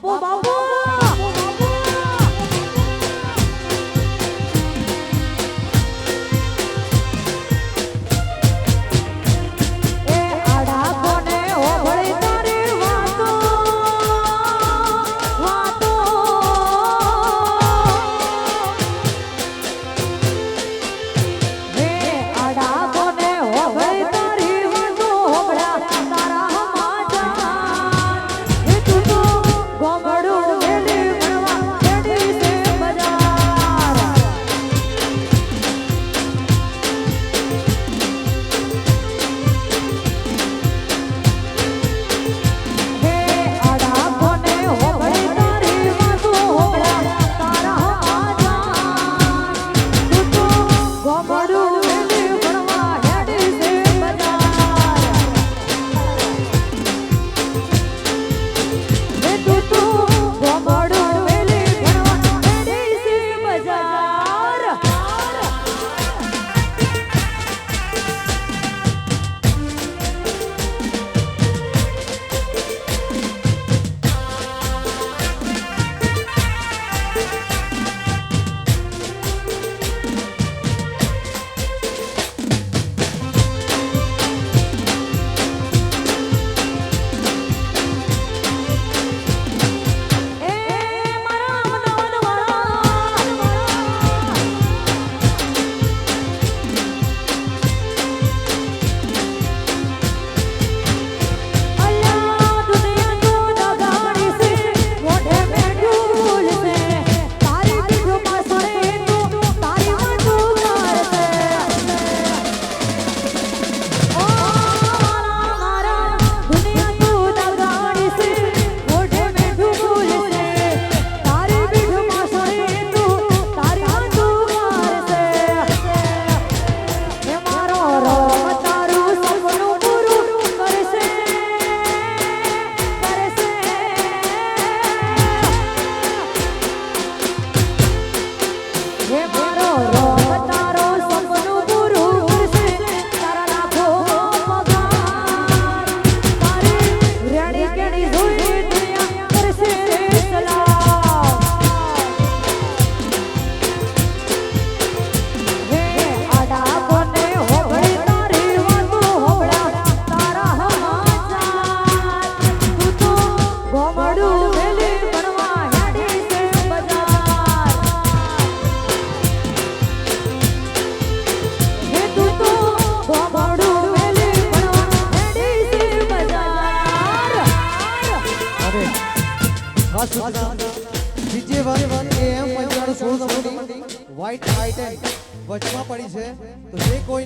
不包括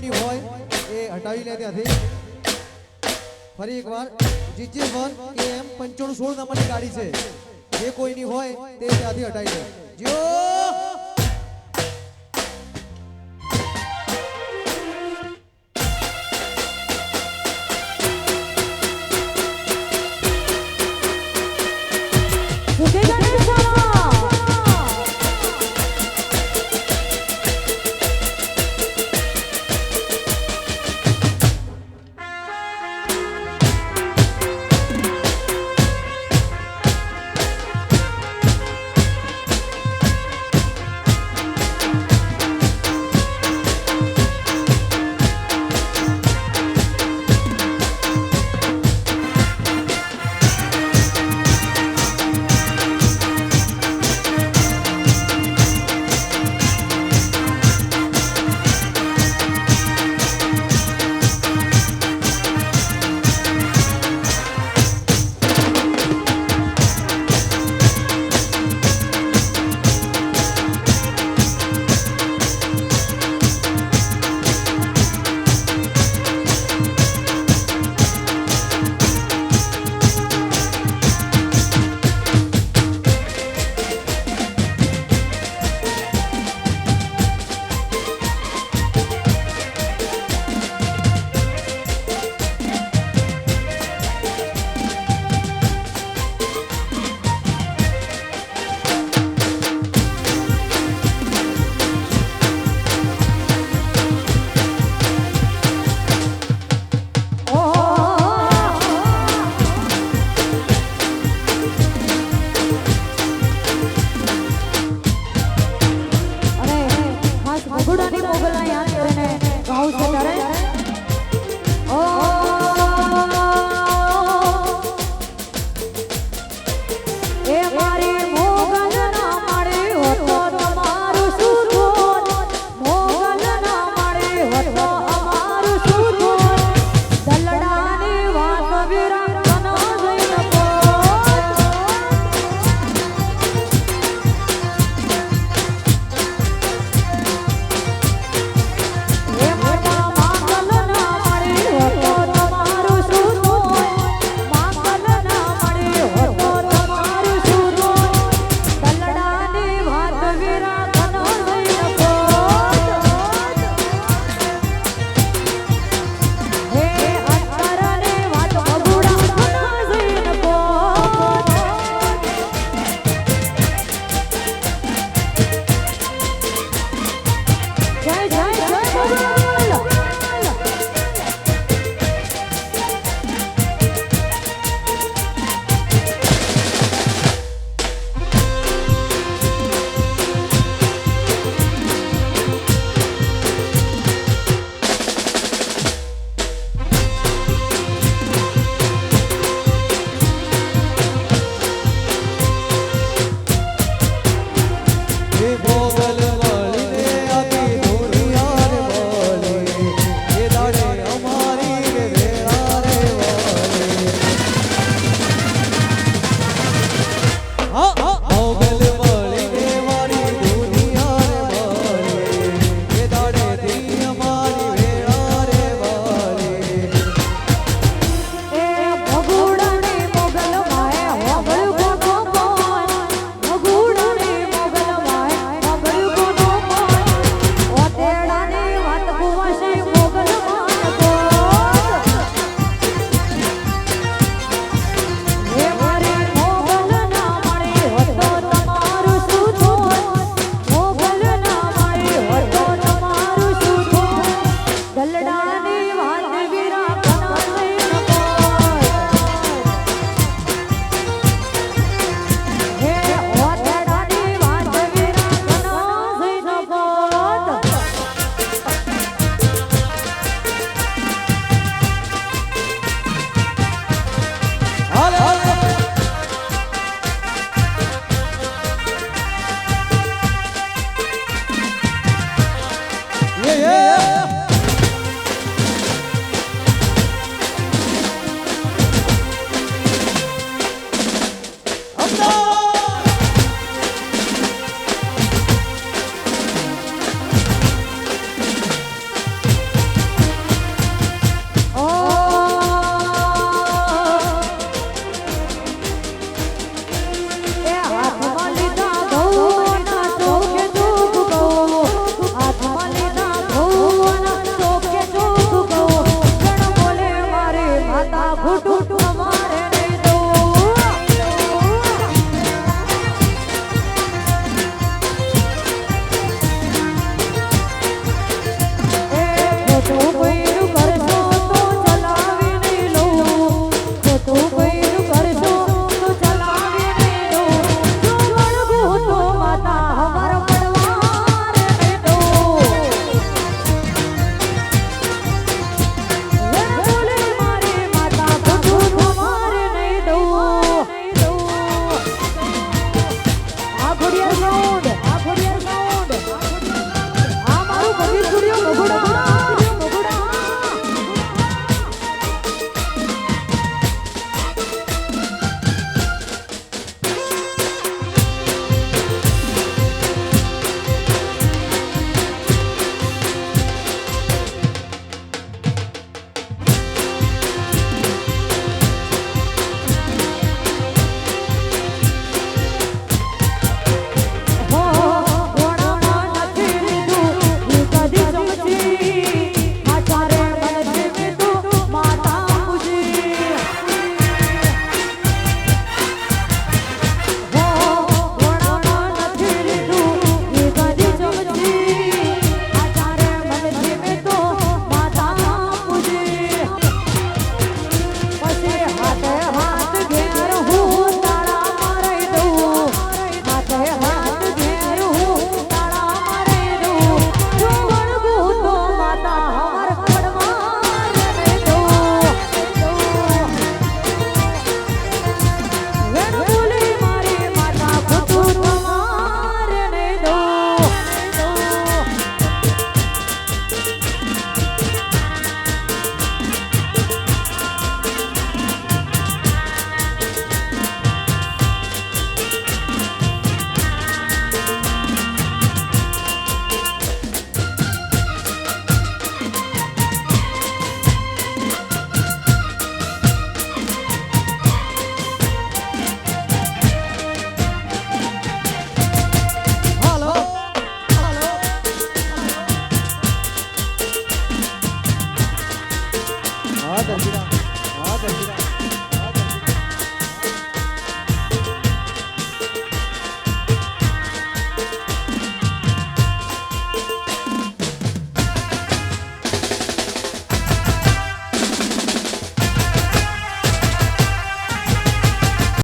already હોય એ હટાવી લે ત્યાંથી. ફરી એકવાર જીજે વન કે એમ પંચાણું સોળ નંબરની ગાડી છે. જે કોઈની હોય તે ત્યાંથી હટાવી લે જીઓ!